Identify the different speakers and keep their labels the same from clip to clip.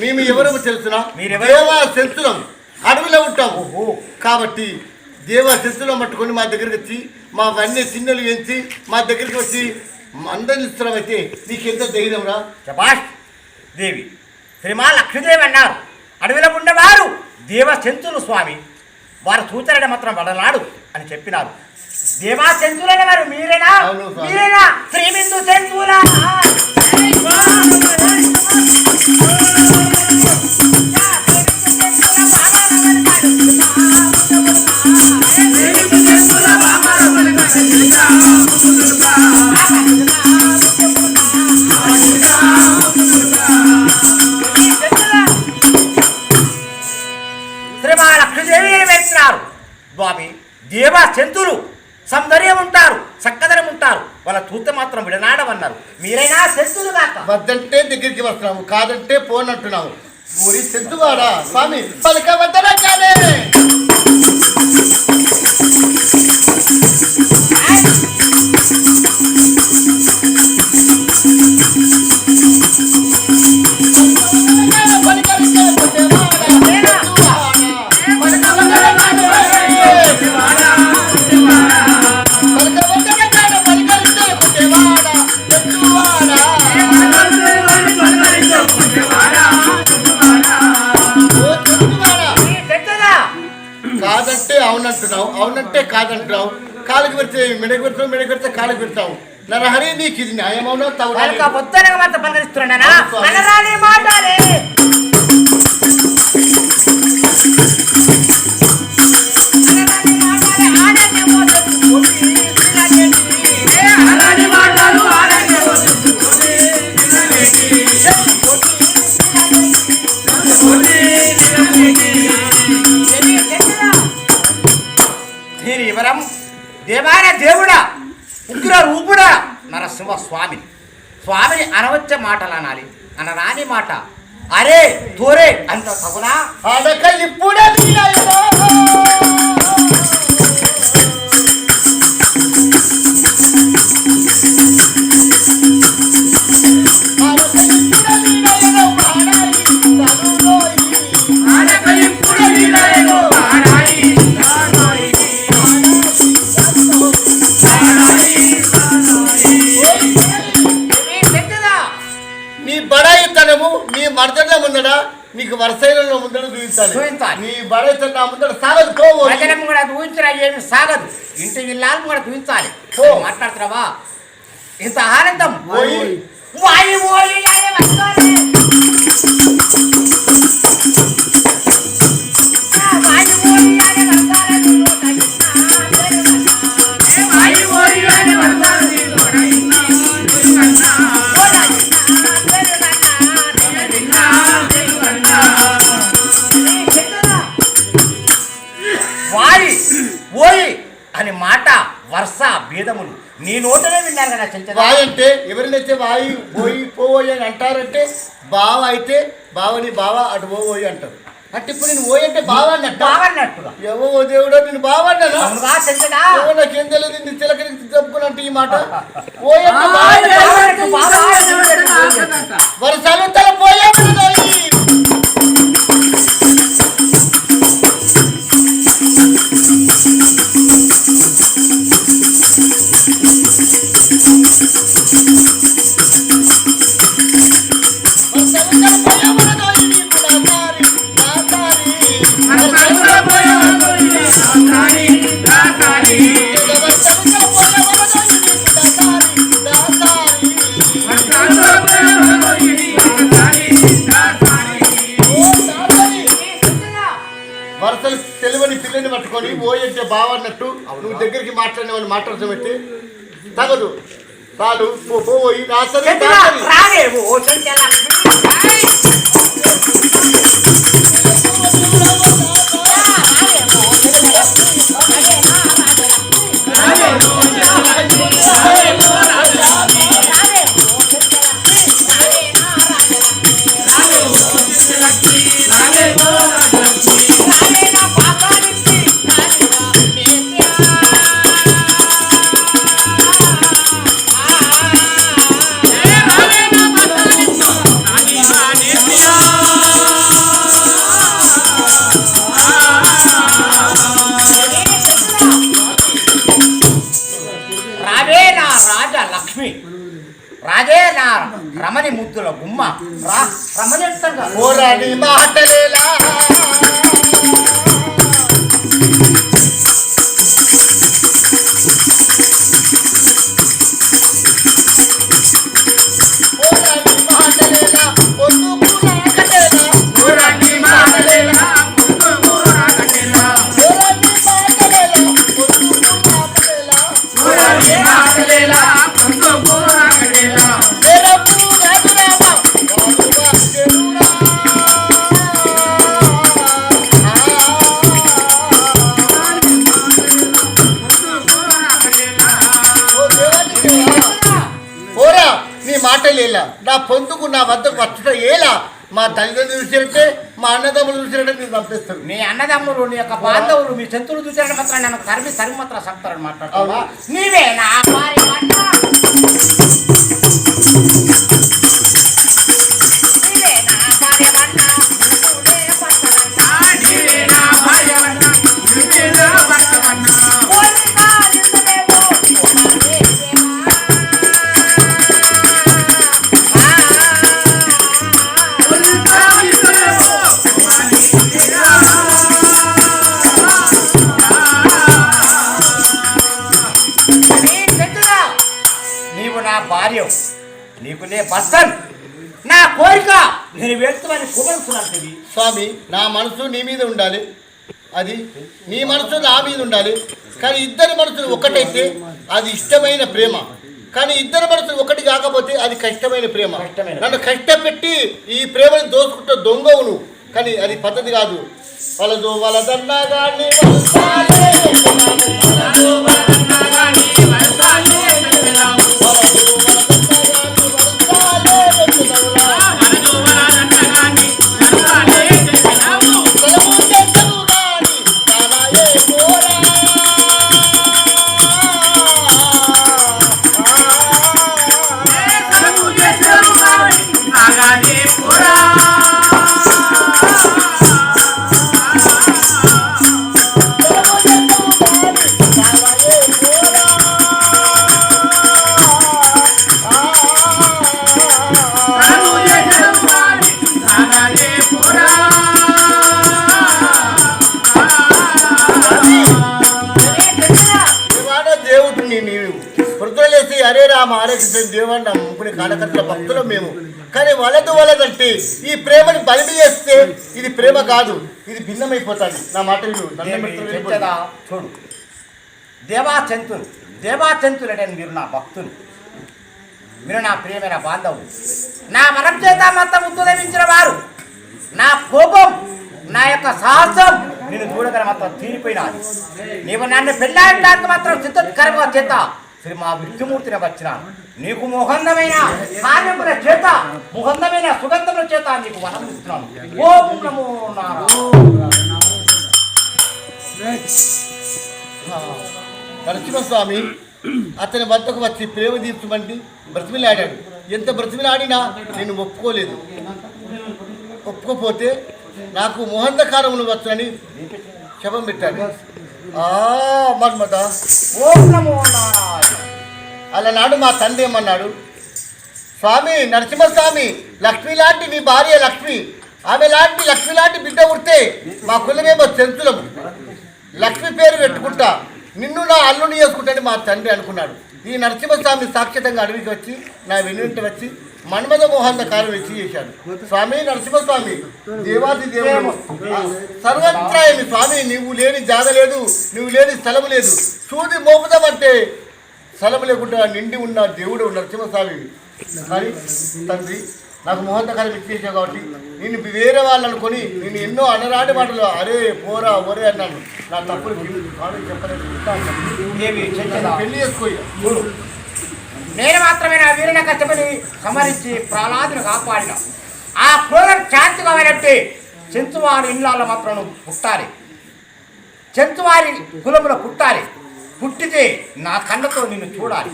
Speaker 1: మేమెవరము తెలుసునా?
Speaker 2: మీరెవరు?
Speaker 1: దేవా శంతులం అడవిలో ఉంటాం.
Speaker 2: ఓహో.
Speaker 1: కాబట్టి దేవా శంతులం పట్టుకొని మా దగ్గరికి వచ్చి మా వన్య చిన్నలు ఎంచి మా దగ్గరికి వచ్చి మందలిస్తున్నాం అయితే నీకెంత ధైర్యం రా?
Speaker 2: శబాష్ దేవి శ్రీమా లక్ష్మీదేవి అన్నారు. అడవిలో ఉండేవారు. దేవశంతులు స్వామి. వారు సూచన మాత్రం వడలాడు అని చెప్పినారు. దేవాశంతులైన వారు మీరేనా?
Speaker 1: అవును స్వామి.
Speaker 2: మీరేనా? శ్రీబిందు శంతులా
Speaker 1: వద్దంటే దగ్గరికి వస్తున్నాము కాదంటే ఫోన్ అంటున్నాము ఊరి సెంతువాడా స్వామి పలక వద్దనా కానీ
Speaker 2: ఈ
Speaker 1: కాదంటున్నావు కాలుకి పెడితే మెడకు పెడతావు మెడకు పెడితే కాలుకి పెడతావు. నరహరి నీకు ఇది న్యాయమవునా తవ్వు
Speaker 2: పొత్తనగా దేవాన దేవుడా ఉగ్ర రూపుడా? నరసింహ స్వామి స్వామిని అనవచ్చ మాటలు అనాలి. అనరాని మాట. అరే తోరే అంత తగునా?
Speaker 1: ఇప్పుడే నీ మర్దన ముందడ నీకు వరసైలలో ముందడ చూపించాలి
Speaker 2: చూపించాలి.
Speaker 1: నీ బడాయితనం నా ముందడ సాగదు పోవు
Speaker 2: వచనం కూడా ఊహించరా ఏమి సాగదు ఇంటి ఇల్లాలు కూడా చూపించాలి
Speaker 1: ఓ.
Speaker 2: మాట్లాడుతున్నావా ఇంత ఆనందం
Speaker 1: ఓయి.
Speaker 2: వాయి ఓయి అనే వస్తానే. నీ నోటనే విన్నారు కదా చెంచదా
Speaker 1: వాయి అంటే ఎవరినైతే వాయి పోయి పోయి అని అంటారంటే బావ అయితే బావని బావ అటు పోయి అంటారు. అంటే ఇప్పుడు నేను పోయి అంటే బావ అన్నట్ట?
Speaker 2: బావన్నట్టుగా.
Speaker 1: ఎవో దేవుడో నేను బావ అన్నాను?
Speaker 2: అవునుగా
Speaker 1: నాకేం తెలియదు నీ తిలకరికి చెప్పుకున్నట్టు ఈ మాట. పోయి అంటే బావ అన్నట్టు.
Speaker 2: బావ
Speaker 1: వరసలు తల పోయామన్నది నువ్వు దగ్గరికి మాట్లాడిన వాళ్ళు మాట్లాడటం అయితే తగదు. పో- పోయి నా
Speaker 2: లక్ష్మి రాజే నా
Speaker 3: రమణి
Speaker 2: ముద్దుల గుమ్మ రా
Speaker 1: రమణి మాటలేలా నీ మాటలేలా? నా పొందుకు నా వద్దకు వచ్చుట ఏలా? మా తల్లిదండ్రులు చూసినట్టే మా అన్నదమ్ములు చూసినట్టే నేను పంపిస్తాను
Speaker 2: మీ అన్నదమ్ములు నీ యొక్క బాంధవులు మీ శత్రువులు చూసారని మాత్రం నన్ను తరిమి తరిమి మాత్రం సత్తారని మాట్లాడుతావా నీవే నా నే కోరిక నేను
Speaker 1: స్వామి నా మనసు నీ మీద ఉండాలి. అది నీ మనసు నా మీద ఉండాలి. కానీ ఇద్దరి మనసులు ఒకటైతే అది ఇష్టమైన ప్రేమ. కానీ ఇద్దరి మనసులు ఒకటి కాకపోతే అది కష్టమైన ప్రేమ. నన్ను కష్టపెట్టి ఈ ప్రేమని దోసుకుంటే దొంగవు నువ్వు కానీ అది పద్ధతి కాదు. వాళ్ళదు వాళ్ళదన్నా కానీ కృష్ణ దేవాన్ని ముగ్గురి కార్యకర్తల భక్తులు మేము. కానీ వలదు వలదంటే ఈ ప్రేమని బలిమి చేస్తే ఇది ప్రేమ కాదు ఇది భిన్నమైపోతుంది. నా మాట
Speaker 2: చూడు. దేవాచంతులు దేవాచంతులు అంటే మీరు నా భక్తులు. మీరు నా ప్రియమైన బాంధవులు. నా మనం చేత మొత్తం ఉద్దేశించిన వారు. నా కోపం నా యొక్క సాహసం నేను చూడగల మాత్రం తీరిపోయినాది. నీవు నన్ను పెళ్ళాడడానికి మాత్రం చిత్తకరంగా చేత శ్రీ మా విష్ణుమూర్తిని వచ్చినాను నీకు ముహందమైన కార్యముల చేత ముహందమైన సుగంధముల చేత నీకు వరం ఇస్తున్నాను. ఓం నమో నారాయణ.
Speaker 1: నరసింహస్వామి అతని వద్దకు వచ్చి ప్రేమ తీర్చమండి బ్రతిమిలాడాడు. ఎంత బ్రతిమిలాడినా నేను ఒప్పుకోలేదు. ఒప్పుకోపోతే నాకు మోహంధకారములు వచ్చని శవం పెట్టాడు. ఆ మన్మత
Speaker 2: ఓం నమో నారాయణ.
Speaker 1: అలనాడు మా తండ్రి ఏమన్నాడు? స్వామి నరసింహస్వామి లక్ష్మి లాంటి నీ భార్య లక్ష్మి ఆమె లాంటి లక్ష్మి లాంటి బిడ్డ ఉడితే మా కులమేమో చెంచులము లక్ష్మి పేరు పెట్టుకుంటా నిన్ను నా అల్లుని చేసుకుంటాడు మా తండ్రి అనుకున్నాడు. ఈ నరసింహస్వామి సాక్షితంగా అడవికి వచ్చి నా వెన్నుంటి వచ్చి మన్మద మోహన్ కారు ఇచ్చి చేశాడు. స్వామి నరసింహస్వామి దేవాది దేవుడు. సర్వత్రాయని స్వామి నువ్వు లేని జాగ లేదు నువ్వు లేని స్థలం లేదు. చూది మోపుదామంటే స్థలం లేకుండా నిండి ఉన్న దేవుడు నరసింహస్వామి కానీ తండ్రి నాకు మోహంతకాలం ఇచ్చేసావు కాబట్టి నేను వేరే వాళ్ళు అనుకొని నేను ఎన్నో అనరాని మాటలు అరే పోరా ఒరే అన్నాను నా తప్పులు చెప్పలేదు. పెళ్ళి చేసుకోయా
Speaker 2: నేను మాత్రమే నా వీరుని కష్టపడి సమరించి ప్రహ్లాదును కాపాడిన. ఆ క్రూరం శాంతి కావాలంటే చెంచువారి ఇళ్ళ మాత్రం పుట్టాలి. చెంచువారి కులముల పుట్టాలి. పుట్టితే నా కళ్ళతో నిన్ను చూడాలి.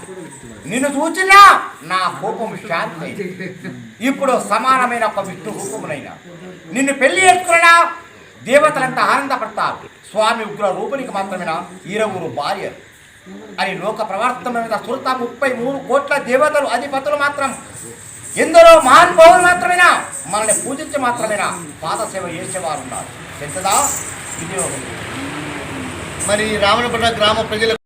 Speaker 2: నిన్ను చూచినా నా కోపం శాంతి ఇప్పుడు సమానమైన ఒక విష్ణు రూపమునైనా నిన్ను పెళ్ళి చేసుకున్నా దేవతలంతా ఆనందపడతారు. స్వామి ఉగ్ర రూపునికి మాత్రమేనా ఇరవురు భార్య అని లోక ప్రవర్తన సురత ముప్పై మూడు కోట్ల దేవతలు అధిపతులు మాత్రం ఎందరో మహానుభావులు మాత్రమేనా? మనల్ని పూజించి మాత్రమేనా? పాదసేవ చేసేవారు ఉన్నారు ఎంతదా ఇది
Speaker 1: మరి రామనపట్ల గ్రామ ప్రజలకు